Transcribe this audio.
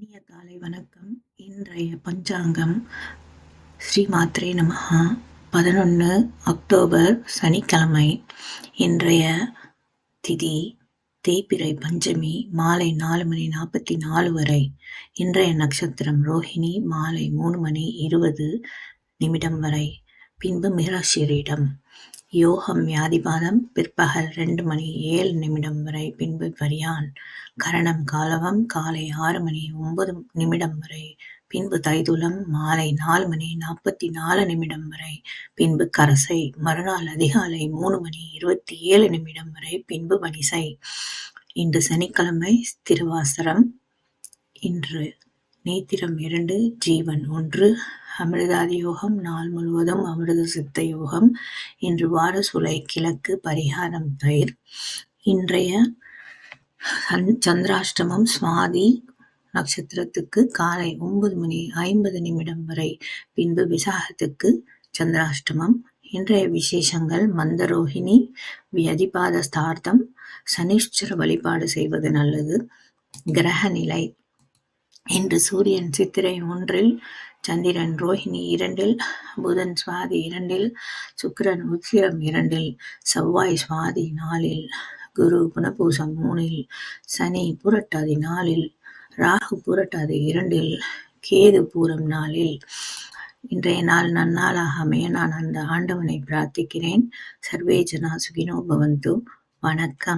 இனிய காலை வணக்கம். இன்றைய பஞ்சாங்கம் ஸ்ரீமாத்ரே நமஹா. பதினொன்று அக்டோபர் சனிக்கிழமை. இன்றைய திதி தேய்பிறை பஞ்சமி மாலை நாலு மணி நாற்பத்தி நாலு வரை. இன்றைய நட்சத்திரம் ரோஹிணி மாலை மூணு மணி இருபது நிமிடம் வரை. பின்பு மிராசியரிடம். யோகம் வியாதிபாதம் பிற்பகல் ரெண்டு மணி ஏழு நிமிடம் வரை பின்பு பரியான் கரணம் காலவம் காலை ஆறு மணி ஒன்பது நிமிடம் வரை பின்பு தைதுலம் மாலை நாலு மணி நாற்பத்தி நாலு நிமிடம் வரை பின்பு கரசை மறுநாள் அதிகாலை மூணு மணி இருபத்தி ஏழு நிமிடம் வரை பின்பு வனிசை இன்று சனிக்கிழமை திருவாசரம். இன்று நேத்திரம் இரண்டு ஜீவன் ஒன்று. அமிர்தாதி யோகம் நாள் முழுவதும் அமிர்த சித்த யோகம் இன்று வாரசுலை கிழக்கு பரிகாரம் தயிர். இன்றைய சந்- சந்திராஷ்டமம் சுவாதி நட்சத்திரத்துக்கு காலை ஒன்பது மணி ஐம்பது நிமிடம் வரை. பின்பு விசாகத்துக்கு சந்திராஷ்டமம். இன்றைய விசேஷங்கள் மந்தரோகிணி வியதிபாத ஸ்தார்த்தம் சனீஸ்வர வழிபாடு செய்வது நல்லது. கிரக நிலை இன்று சூரியன் சித்திரை ஒன்றில் சந்திரன் ரோஹிணி இரண்டில் புதன் சுவாதி இரண்டில் சுக்கிரன் உத்திரம் இரண்டில் செவ்வாய் சுவாதி நாளில் குரு குணபூசம் மூணில் சனி புரட்டாதி நாளில் ராகு புரட்டாதி இரண்டில் கேது பூரம் நாளில் இன்றைய நாள் நன்னாளாக அமைய நான் அந்த ஆண்டவனை பிரார்த்திக்கிறேன். சர்வேஜனா சுகினோ பவந்து. வணக்கம்.